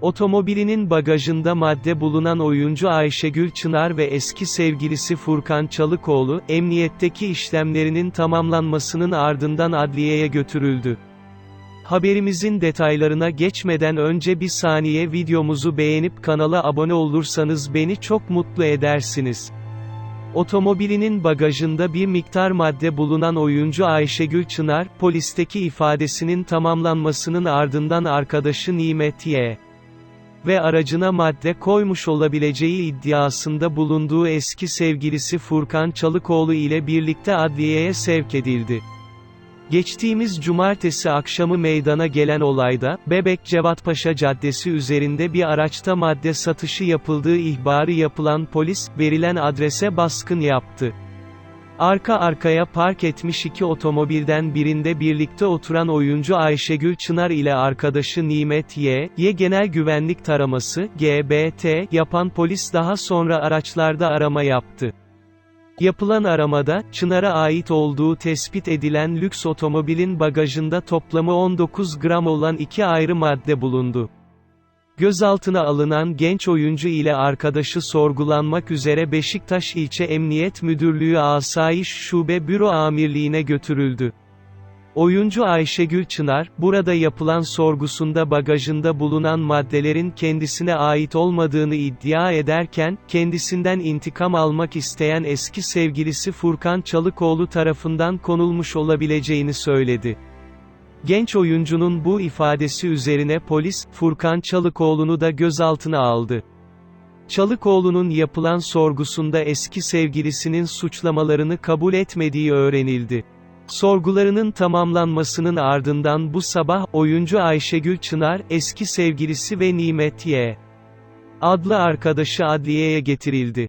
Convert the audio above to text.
Otomobilinin bagajında madde bulunan oyuncu Ayşegül Çınar ve eski sevgilisi Furkan Çalıkoğlu, emniyetteki işlemlerinin tamamlanmasının ardından adliyeye götürüldü. Haberimizin detaylarına geçmeden önce bir saniye videomuzu beğenip kanala abone olursanız beni çok mutlu edersiniz. Otomobilinin bagajında bir miktar madde bulunan oyuncu Ayşegül Çınar, polisteki ifadesinin tamamlanmasının ardından arkadaşı Nimet Y. ve aracına madde koymuş olabileceği iddiasında bulunduğu eski sevgilisi Furkan Çalıkoğlu ile birlikte adliyeye sevk edildi. Geçtiğimiz cumartesi akşamı meydana gelen olayda, Bebek Cevatpaşa Caddesi üzerinde bir araçta madde satışı yapıldığı ihbarı yapılan polis, verilen adrese baskın yaptı. Arka arkaya park etmiş iki otomobilden birinde birlikte oturan oyuncu Ayşegül Çınar ile arkadaşı Nimet Y, Y genel güvenlik taraması, GBT, yapan polis daha sonra araçlarda arama yaptı. Yapılan aramada, Çınar'a ait olduğu tespit edilen lüks otomobilin bagajında toplamı 19 gram olan iki ayrı madde bulundu. Gözaltına alınan genç oyuncu ile arkadaşı sorgulanmak üzere Beşiktaş İlçe Emniyet Müdürlüğü Asayiş Şube Büro Amirliğine götürüldü. Oyuncu Ayşegül Çınar, burada yapılan sorgusunda bagajında bulunan maddelerin kendisine ait olmadığını iddia ederken, kendisinden intikam almak isteyen eski sevgilisi Furkan Çalıkoğlu tarafından konulmuş olabileceğini söyledi. Genç oyuncunun bu ifadesi üzerine polis, Furkan Çalıkoğlu'nu da gözaltına aldı. Çalıkoğlu'nun yapılan sorgusunda eski sevgilisinin suçlamalarını kabul etmediği öğrenildi. Sorgularının tamamlanmasının ardından bu sabah, oyuncu Ayşegül Çınar, eski sevgilisi ve Nimet Y. adlı arkadaşı adliyeye getirildi.